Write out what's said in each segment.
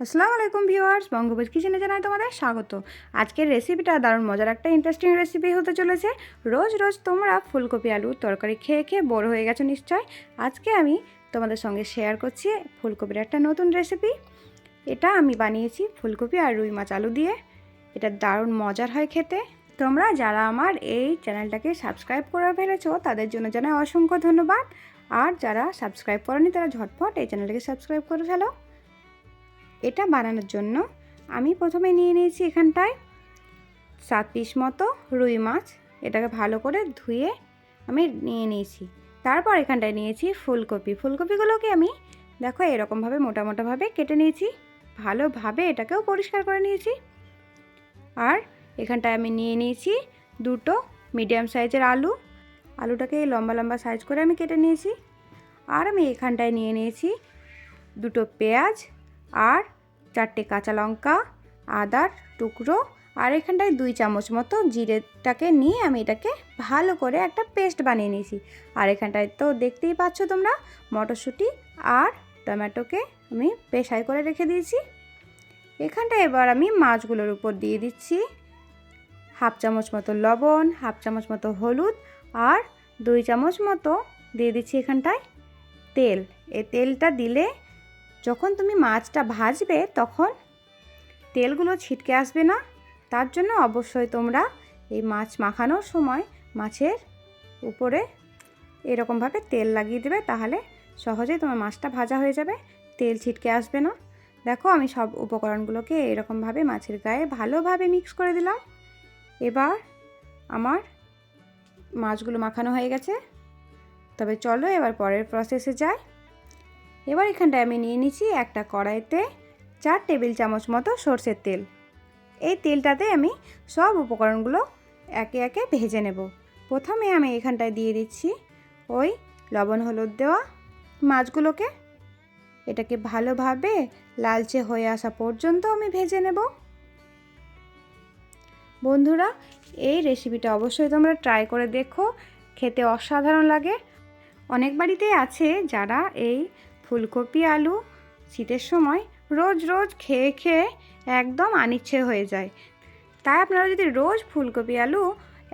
আসসালামু আলাইকুম ভিউয়ার্স বঙ্গবোজ কিচেনে জানাই তোমাদের স্বাগত। আজকের রেসিপিটা দারুণ মজার একটা ইন্টারেস্টিং রেসিপি হতে চলেছে। রোজ রোজ তোমরা ফুলকপি, আলু, তরকারি খেয়ে খেয়ে বোর হয়ে গেছো নিশ্চয়। আজকে আমি তোমাদের সঙ্গে শেয়ার করছি ফুলকপির একটা নতুন রেসিপি এটা আমি বানিয়েছি ফুলকপি আর রুই মাছ আলু দিয়ে। এটা দারুণ মজার হয় খেতে। তোমরা যারা আমার এই চ্যানেলটাকে সাবস্ক্রাইব করে ফেলেছো, তাদের জন্য জানাই অসংখ্য ধন্যবাদ। আর যারা সাবস্ক্রাইব করেনি, তারা ঝটপট এই চ্যানেলটাকে সাবস্ক্রাইব করে ফেলো। এটা বানানোর জন্য আমি প্রথমে নিয়ে নিয়েছি এখানটায় সাত পিস মতো রুই মাছ। এটাকে ভালো করে ধুয়ে আমি নিয়ে নিয়েছি। তারপর এখানটায় নিয়েছি ফুলকপি। ফুলকপিগুলোকে আমি দেখো এরকমভাবে মোটা মোটাভাবে কেটে নিয়েছি। ভালোভাবে এটাকেও পরিষ্কার করে নিয়েছি। আর এখানটায় আমি নিয়ে নিয়েছি দুটো মিডিয়াম সাইজের আলু। আলুটাকে লম্বা লম্বা সাইজ করে আমি কেটে নিয়েছি। আর আমি এখানটায় নিয়ে নিয়েছি দুটো পেঁয়াজ আর চারটে কাঁচা লঙ্কা, আদার টুকরো আর এখানটায় দুই চামচ মতো জিরেটাকে নিয়ে আমি এটাকে ভালো করে একটা পেস্ট বানিয়ে নিয়েছি। আর এখানটায় তো দেখতেই পাচ্ছ তোমরা, মটরশুঁটি আর টমেটোকে আমি পেশাই করে রেখে দিয়েছি। এখানটায় এবার আমি মাছগুলোর উপর দিয়ে দিচ্ছি। হাফ চামচ মতো লবণ, হাফ চামচ মতো হলুদ আর দুই চামচ মতো দিয়ে দিচ্ছি এখানটায় তেল। এই তেলটা দিলে যখন তুমি মাছটা ভাজবে, তখন তেলগুলো ছিটকে আসবে না। তার জন্য অবশ্যই তোমরা এই মাছ মাখানোর সময় মাছের উপরে এরকমভাবে তেল লাগিয়ে দেবে, তাহলে সহজেই তোমার মাছটা ভাজা হয়ে যাবে, তেল ছিটকে আসবে না। দেখো, আমি সব উপকরণগুলোকে এরকমভাবে মাছের গায়ে ভালোভাবে মিক্স করে দিলাম। এবার আমার মাছগুলো মাখানো হয়ে গেছে। তবে চলো এবার পরের প্রসেসে যাই। এবার এখানটায় আমি নিয়ে নিচ্ছি একটা কড়াইতে চার টেবিল চামচ মতো সর্ষের তেল। এই তেলটাতে আমি সব উপকরণগুলো একে একে ভেজে নেব। প্রথমে আমি এখানটায় দিয়ে দিচ্ছি ওই লবণ হলুদ দেওয়া মাছগুলোকে। এটাকে ভালোভাবে লালচে হয়ে আসা পর্যন্ত আমি ভেজে নেব। বন্ধুরা, এই রেসিপিটা অবশ্যই তোমরা ট্রাই করে দেখো। খেতে অসাধারণ লাগে। অনেক বাড়িতেই আছে যারা এই ফুলকপি, আলু শীতের সময় রোজ রোজ খেয়ে খেয়ে একদম আনিচ্ছে হয়ে যায়। তাই আপনারা যদি রোজ ফুলকপি, আলু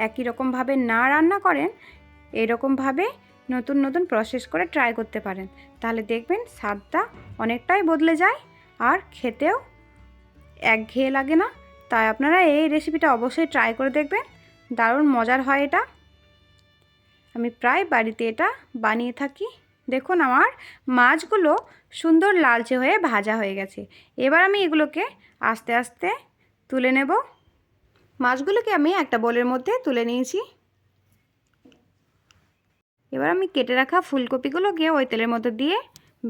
একই রকমভাবে না রান্না করেন, এরকমভাবে নতুন নতুন প্রসেস করে ট্রাই করতে পারেন, তাহলে দেখবেন স্বাদটা অনেকটাই বদলে যায় আর খেতেও একঘেয়ে লাগে না। তাই আপনারা এই রেসিপিটা অবশ্যই ট্রাই করে দেখবেন, দারুণ মজার হয় এটা। আমি প্রায় বাড়িতে এটা বানিয়ে থাকি। দেখুন আমার মাছগুলো সুন্দর লালচে হয়ে ভাজা হয়ে গেছে। এবার আমি এগুলোকে আস্তে আস্তে তুলে নেব। মাছগুলোকে আমি একটা বোলের মধ্যে তুলে নিয়েছি। এবার আমি কেটে রাখা ফুলকপিগুলোকে ওই তেলের মধ্যে দিয়ে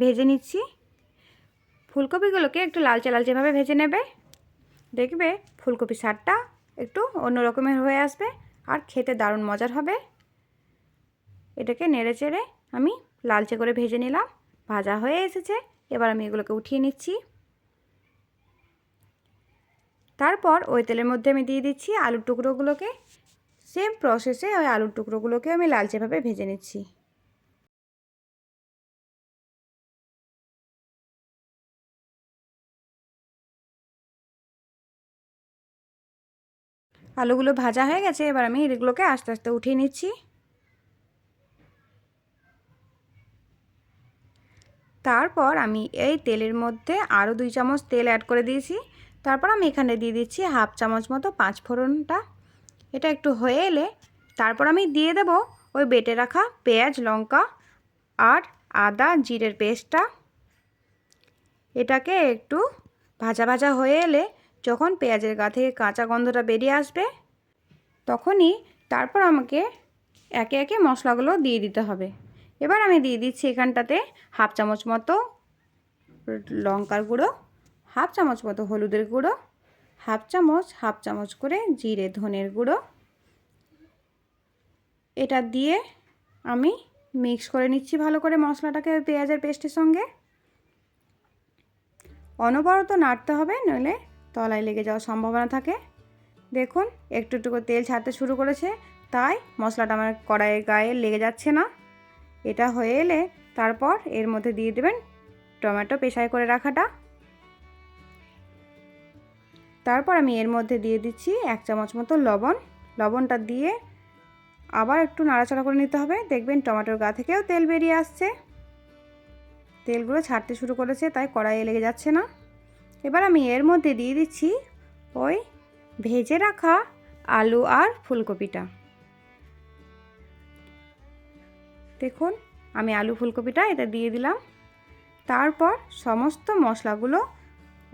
ভেজে নিচ্ছি। ফুলকপিগুলোকে একটু লালচে লালচেভাবে ভেজে নেবে। দেখবে ফুলকপি সারটা একটু অন্য রকমের হয়ে আসবে আর খেতে দারুণ মজার হবে। এটাকে নেড়ে চেড়ে আমি লালচে করে ভেজে নিলাম। ভাজা হয়ে এসেছে। এবার আমি এগুলোকে উঠিয়ে নিচ্ছি। তারপর ওই তেলের মধ্যে আমি দিয়ে দিচ্ছি আলুর টুকরোগুলোকে। সেম প্রসেসে ওই আলুর টুকরোগুলোকে আমি লালচেভাবে ভেজে নিচ্ছি। আলুগুলো ভাজা হয়ে গেছে। এবার আমি এগুলোকে আস্তে আস্তে উঠিয়ে নিচ্ছি। তারপর আমি এই তেলের মধ্যে আরও দুই চামচ তেল অ্যাড করে দিয়েছি। তারপর আমি এখানে দিয়ে দিচ্ছি হাফ চামচ মতো পাঁচ ফোড়নটা। এটা একটু হয়ে এলে তারপর আমি দিয়ে দেব ওই বেটে রাখা পেঁয়াজ, লঙ্কা আর আদা জিরের পেস্টটা। এটাকে একটু ভাজা ভাজা হয়ে এলে যখন পেঁয়াজের গা থেকে কাঁচা গন্ধটা বেরিয়ে আসবে, তখনই তারপর আমাকে একে একে মশলাগুলো দিয়ে দিতে হবে। এবার আমি দিয়ে দিচ্ছি এখানটাতে হাফ চামচ মতো লঙ্কার গুঁড়ো, হাফ চামচ মতো হলুদের গুঁড়ো, হাফ চামচ হাফ চামচ করে জিরে, ধনের গুঁড়ো। এটা দিয়ে আমি মিক্স করে নিচ্ছি ভালো করে মশলাটাকে পেঁয়াজের পেস্টের সঙ্গে। অনবরত নাড়তে হবে, নইলে তলায় লেগে যাওয়ার সম্ভাবনা থাকে। দেখুন, একটু একটু করে তেল ছাড়তে শুরু করেছে, তাই মশলাটা আমার কড়াইয়ের গায়ে লেগে যাচ্ছে না। এটা হয়ে এলে তারপর এর মধ্যে দিয়ে দেবেন টমেটো পেশাই করে রাখাটা। তারপর আমি এর মধ্যে দিয়ে দিচ্ছি এক চামচ মতো লবণ। লবণটা দিয়ে আবার একটু নাড়াচাড়া করে নিতে হবে। দেখবেন টমেটোর গা থেকেও তেল বেরিয়ে আসছে। তেলগুলো ছাড়তে শুরু করেছে, তাই কড়াইয়ে লেগে যাচ্ছে না। এবার আমি এর মধ্যে দিয়ে দিচ্ছি ওই ভেজে রাখা আলু আর ফুলকপিটা। দেখুন, আমি আলু ফুলকপিটা এটা দিয়ে দিলাম। তারপর সমস্ত মশলাগুলো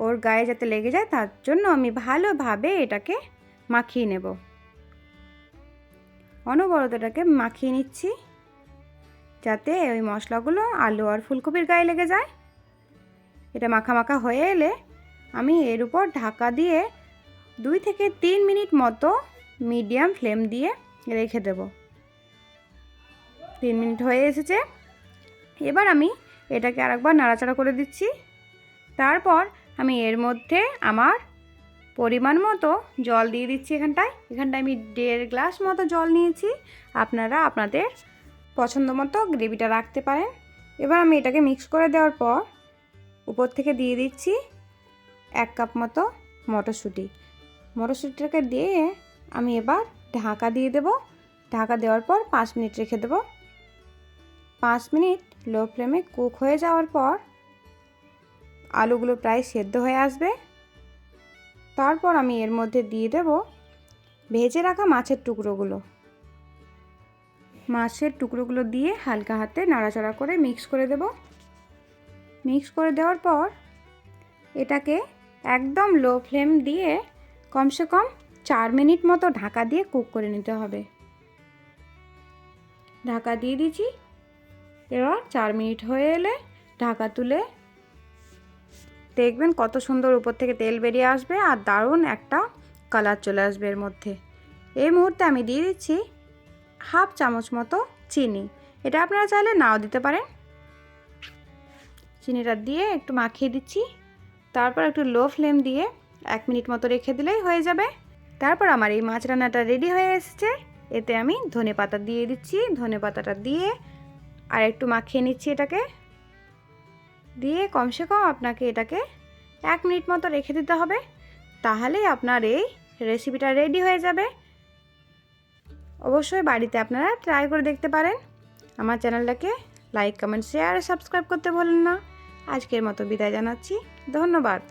ওর গায়ে যাতে লেগে যায় তার জন্য আমি ভালোভাবে এটাকে মাখিয়ে নেব। অনবরত এটাকে মাখিয়ে নিচ্ছি যাতে ওই মশলাগুলো আলু আর ফুলকপির গায়ে লেগে যায়। এটা মাখা মাখা হয়ে এলে আমি এর উপর ঢাকা দিয়ে দুই থেকে তিন মিনিট মতো মিডিয়াম ফ্লেম দিয়ে রেখে দেব। তিন মিনিট হয়ে এসেছে। এবার আমি এটাকে আরেকবার নাড়াচাড়া করে দিচ্ছি। তারপর আমি এর মধ্যে আমার পরিমাণ মতো জল দিয়ে দিচ্ছি এখানটায়। এখানটায় আমি দেড় গ্লাস মতো জল নিয়েছি। আপনারা আপনাদের পছন্দ মতো গ্রেভিটা রাখতে পারেন। এবার আমি এটাকে মিক্স করে দেওয়ার পর উপর থেকে দিয়ে দিচ্ছি এক কাপ মতো মটরশুঁটি। মটরশুঁটিটাকে দিয়ে আমি এবার ঢাকা দিয়ে দেব। ঢাকা দেওয়ার পর পাঁচ মিনিট রেখে দেব। পাঁচ মিনিট লো ফ্লেমে কুক হয়ে যাওয়ার পর আলুগুলো প্রায় সেদ্ধ হয়ে আসবে। তারপর আমি এর মধ্যে দিয়ে দেব ভেজে রাখা মাছের টুকরোগুলো। মাছের টুকরোগুলো দিয়ে হালকা হাতে নাড়াচাড়া করে মিক্স করে দেব। মিক্স করে দেওয়ার পর এটাকে একদম লো ফ্লেম দিয়ে কমসে কম চার মিনিট মতো ঢাকা দিয়ে কুক করে নিতে হবে। ঢাকা দিয়ে দিচ্ছি। এবার চার মিনিট হয়ে এলে ঢাকা তুলে দেখবেন কত সুন্দর উপর থেকে তেল বেরিয়ে আসবে আর দারুণ একটা কালার চলে আসবে এর মধ্যে। এই মুহূর্তে আমি দিয়ে দিচ্ছি হাফ চামচ মতো চিনি। এটা আপনারা চাইলে নাও দিতে পারেন। চিনিটা দিয়ে একটু মাখিয়ে দিচ্ছি। তারপর একটু লো ফ্লেম দিয়ে এক মিনিট মতো রেখে দিলেই হয়ে যাবে। তারপর আমার এই মাছ রান্নাটা রেডি হয়ে এসেছে। এতে আমি ধনে পাতা দিয়ে দিচ্ছি। ধনে পাতাটা দিয়ে আর একটু মাখিয়ে নিচ্ছি এটাকে। দিয়ে কমসে কম আপনাকে এটাকে এক মিনিট মতো রেখে দিতে হবে। তাহলেই আপনার এই রেসিপিটা রেডি হয়ে যাবে। অবশ্যই বাড়িতে আপনারা ট্রাই করে দেখতে পারেন। আমার চ্যানেলটাকে লাইক কমেন্ট শেয়ার সাবস্ক্রাইব করতে বলেন না। আজকের মতো বিদায় জানাচ্ছি। ধন্যবাদ।